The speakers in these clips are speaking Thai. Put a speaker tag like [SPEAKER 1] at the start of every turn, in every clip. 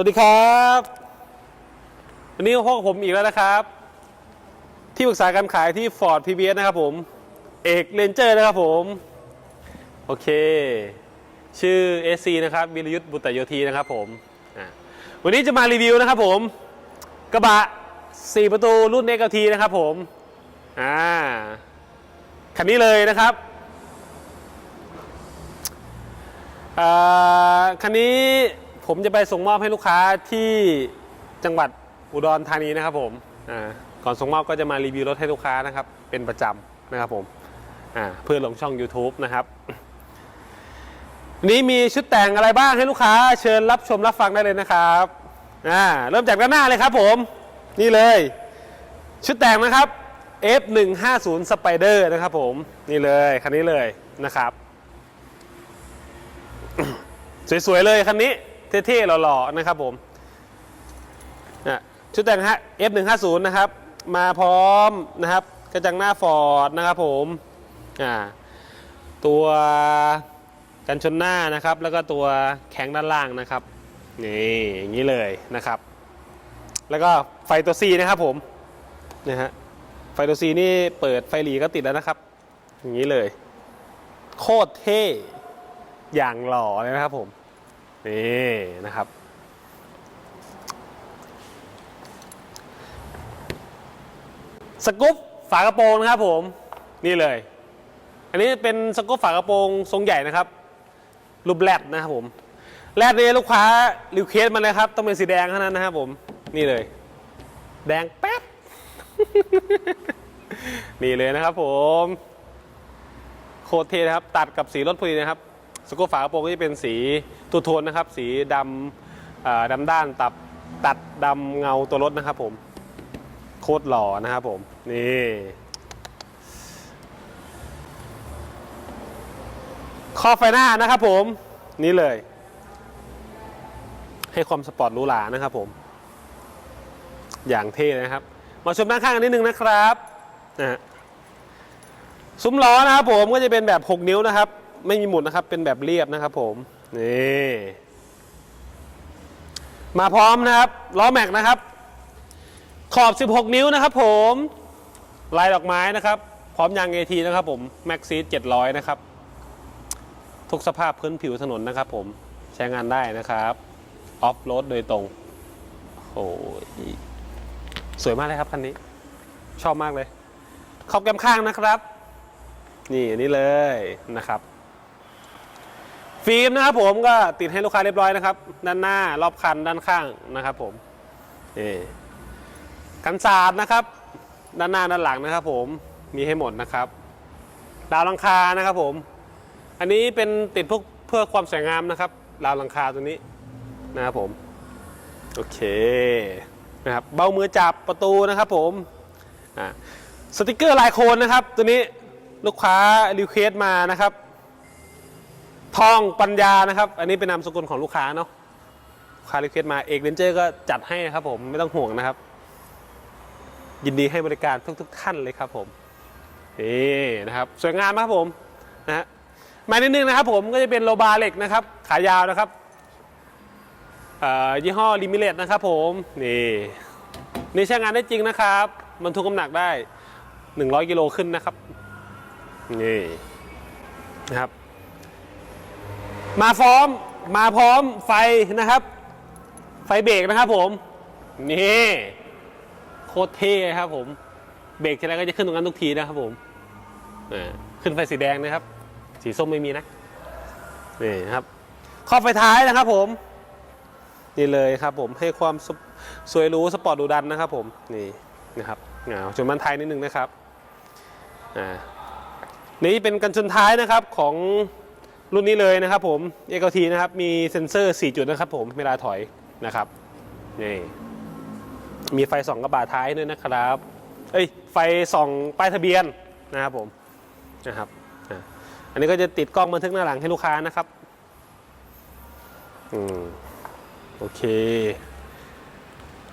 [SPEAKER 1] วัสดีครับ วันนี้พบกับผมอีกแล้วนะครับ ที่ปรึกษาการขายที่ Ford PBS นะครับผม เอกเลนเจอร์นะครับผม โอเค ชื่อ SC นะครับวิรยุทธ์บุตรโยธีนะครับผม วันนี้จะมารีวิวนะครับผม กระบะ 4 ประตูรุ่น x l t นะครับผม อ่า คันนี้เลยนะครับอ่าคันนี้ ผมจะไปส่งมอบให้ลูกค้าที่จังหวัดอุดรธานีนะครับผมก่อนส่งมอบก็จะมารีวิวรถให้ลูกค้านะครับ เป็นประจำนะครับผมเพื่อลงช่อง YouTube นะครับนี้มีชุดแต่งอะไรบ้างให้ลูกค้า เชิญรับชมรับฟังได้เลยนะครับเริ่มจากด้านหน้าเลยครับผม นี่เลย ชุดแต่งนะครับ F150 Spider นะครับผม นี่เลยคันนี้เลยนะครับ สวยๆเลยคันนี้ เท่ๆหล่อๆนะครับผมชุดแต่งฮะ F150 นะครับ มาพร้อมนะครับ กระจังหน้าฟอร์ดนะครับผมตัวกันชนหน้านะครับ แล้วก็ตัวแข็งด้านล่างนะครับนี่อย่างนี้เลยนะครับ แล้วก็ไฟตัว C นะครับผมนะฮะไฟตัว C นี่เปิดไฟหลีก็ติดแล้วนะครับ อย่างนี้เลย โคตรเท่อย่างหล่อเลยนะครับผม นี่นะครับ สกู๊ปฝากระโปรงนะครับผม นี่เลย อันนี้เป็นสกู๊ปฝากระโปรงทรงใหญ่นะครับ รูปแรดนะครับผมแรดนี้ลูกค้ารีเควสมาเลยครับ ต้องเป็นสีแดงเท่านั้นนะครับผม นี่เลย แดงแป๊ดนี่เลยนะครับผม โคตรเท่นะครับ ตัดกับสีรถพอดีนะครับ สกู๊ปฝากระโปรงก็จะเป็นสีตูโทนนะครับ สีดำดำด้านตับตัดดำเงาตัวรถนะครับผมโคตรหล่อนะครับผม นี่ข้อไฟหน้านะครับผม นี่เลย ให้ความสปอร์ตรูหรานะครับผม อย่างเท่เลยนะครับ มาชมด้านข้างกันนิดนึงนะครับนะฮะซุ้มล้อนะครับผมก็จะเป็นแบบ 6 นิ้วนะครับ ไม่มีหมุดนะครับ เป็นแบบเรียบนะครับผม นี่มาพร้อมนะครับล้อแม็กนะครับ ขอบ 16 นิ้วนะครับผมลายดอกไม้นะครับ พร้อมยางเอทีนะครับผมแม็กซี700 นะครับ ทุกสภาพพื้นผิวถนนนะครับผมใช้งานได้นะครับออฟโรดโดยตรงโอ้ยสวยมากเลยครับคันนี้ ชอบมากเลย ขอบแก้มข้างนะครับ นี่อันนี้เลยนะครับ ฟิล์มนะครับผมก็ติดให้ลูกค้าเรียบร้อยนะครับ ด้านหน้ารอบคันด้านข้างนะครับผมนี่กันสาดนะครับ ด้านหน้าด้านหลังนะครับ ผมมีให้หมดนะครับ ดาวลังคานะครับผม อันนี้เป็นติดพวกเพื่อความสวยงามนะครับ ดาวลังคาตัวนี้นะครับผมโอเคนะครับเบ้ามือจับประตูนะครับผมอ่าสติกเกอร์ลายโคนนะครับ ตัวนี้ลูกค้ารีเควสมานะครับ ทองปัญญานะครับ อันนี้เป็นนามสกุลของลูกค้าเนาะลูกค้ารีเควสมาเอกเรนเจอร์ก็จัดให้นะครับ ผมไม่ต้องห่วงนะครับ ยินดีให้บริการทุกๆท่านเลยครับผมนี่นะครับ สวยงามมากครับผมนะฮะมานิดนึงนะครับ ผมก็จะเป็นโลบาเหล็กนะครับ ขายาวนะครับยี่ห้อลิมิเลตนะครับ ผมนี่นี่ใช้งานได้จริงนะครับบรรทุกน้ำหนักได้ 100 กิโลขึ้นนะครับนี่นะครับ มาพร้อมมาพร้อมไฟนะครับ ไฟเบรกนะครับผมนี่โคตรเท่ครับผมเบรกทีไรก็จะขึ้นตรงนั้นทุกทีนะครับผมขึ้นไฟสีแดงนะครับ สีส้มไม่มีนะนี่ครับข้อไฟท้ายนะครับผมนี่เลยครับผมให้ความสสวยรู้สปอร์ตดูดันนะครับผมนี่นะครับเงาชนมันท้ายนิดนึงนะครับอ่านี่เป็นกันชนท้ายนะครับของ รุ่นนี้เลยนะครับผมเอกทีนะครับ มีเซ็นเซอร์ 4 จุดนะครับผม เวลาถอยนะครับ นี่ มีไฟส่องกระบะท้ายด้วยนะครับ เอ้ย ไฟส่องป้ายทะเบียนนะครับผม นะครับ อันนี้ก็จะติดกล้องบันทึกหน้าหลังให้ลูกค้านะครับ อืม โอเค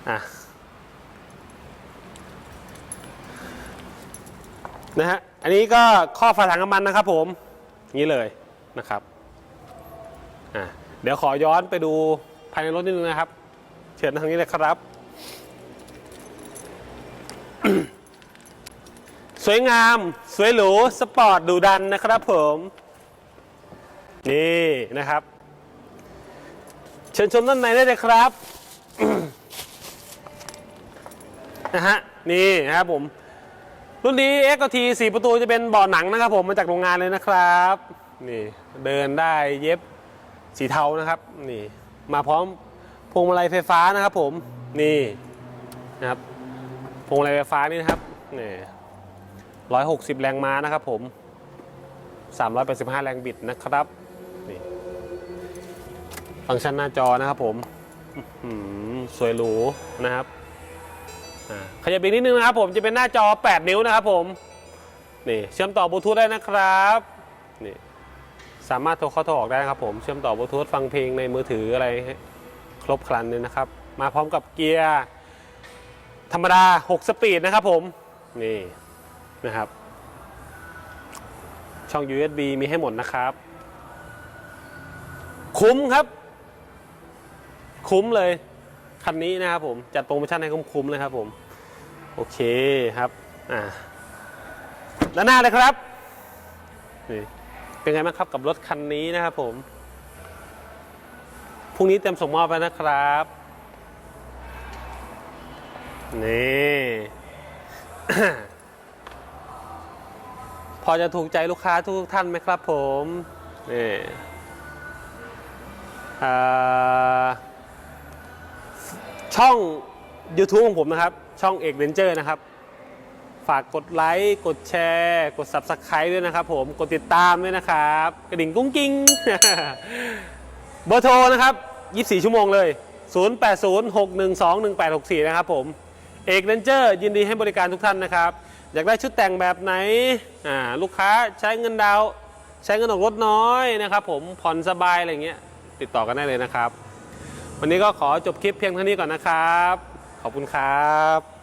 [SPEAKER 1] อะ นะฮะ อันนี้ก็ข้อฝาถังน้ำมันนะครับผม อย่างนี้เลย นะครับเดี๋ยวขอย้อนไปดูภายในรถนิดนึงนะครับ เชิญทางนี้เลยครับ สวยงาม สวยหรู สปอร์ตดูดันนะครับผม นี่นะครับ เชิญชมด้านในได้เลยครับนะฮะนี่นะครับผมรุ่นนี้ x ที4ประตูจะเป็นเบาะหนังนะครับผมมาจากโรงงานเลยนะครับ นี่เดินได้เย็บสีเทานะครับนี่มาพร้อมพวงมาลัยไฟฟ้านะครับ ผมนี่นะครับพวงมาลัยไฟฟ้านี่นะครับนี่ร้อยหกสิบแรงม้านะครับ ผมสามร้อยแปดสิบห้าแรงบิดนะครับนี่ฟังก์ชันหน้าจอนะครับ ผมหือสวยหรูนะครับอ่าขยับอีกนิดนึงนะครับ ผมจะเป็นหน้าจอ 8 นิ้วนะครับ ผมนี่เชื่อมต่อบลูทูธได้นะครับนี่ สามารถโทรเข้าโทรออกได้นะครับผมเชื่อมต่อบลูทูธฟังเพลงในมือถืออะไรครบครันเลยนะครับ มาพร้อมกับเกียร์ ธรรมดา 6 สปีดนะครับผมนี่นะครับ ช่อง USB มีให้หมดนะครับ คุ้มครับ คุ้มเลย คันนี้นะครับผม จัดโปรโมชั่นให้คุ้มๆเลยครับผม โอเคครับ อ่าด้านหน้าเลยครับนี่ เป็นไงบ้างครับกับรถคันนี้นะครับผม พรุ่งนี้เต็มส่งมอบไปนะครับ นี่ พอจะถูกใจลูกค้าทุกท่านไหมครับผม นี่อ่าช่อง YouTube ของผมนะครับ ช่องเอกเรนเจอร์นะครับ ฝากกดไลค์ กดแชร์ กด Subscribe ด้วยนะครับผมกดติดตามด้วยนะครับ กระดิ่งกุ้งกิ้งเบอร์โทรนะครับ 24 ชั่วโมงเลย 0806121864 นะครับผมเอกเรนเจอร์ยินดีให้บริการทุกท่านนะครับ อยากได้ชุดแต่งแบบไหนลูกค้าใช้เงินดาวใช้เงินออกรถน้อยนะครับผมผ่อนสบายอะไรเงี้ยติดต่อกันได้เลยนะครับ วันนี้ก็ขอจบคลิปเพียงเท่านี้ก่อนนะครับ ขอบคุณครับ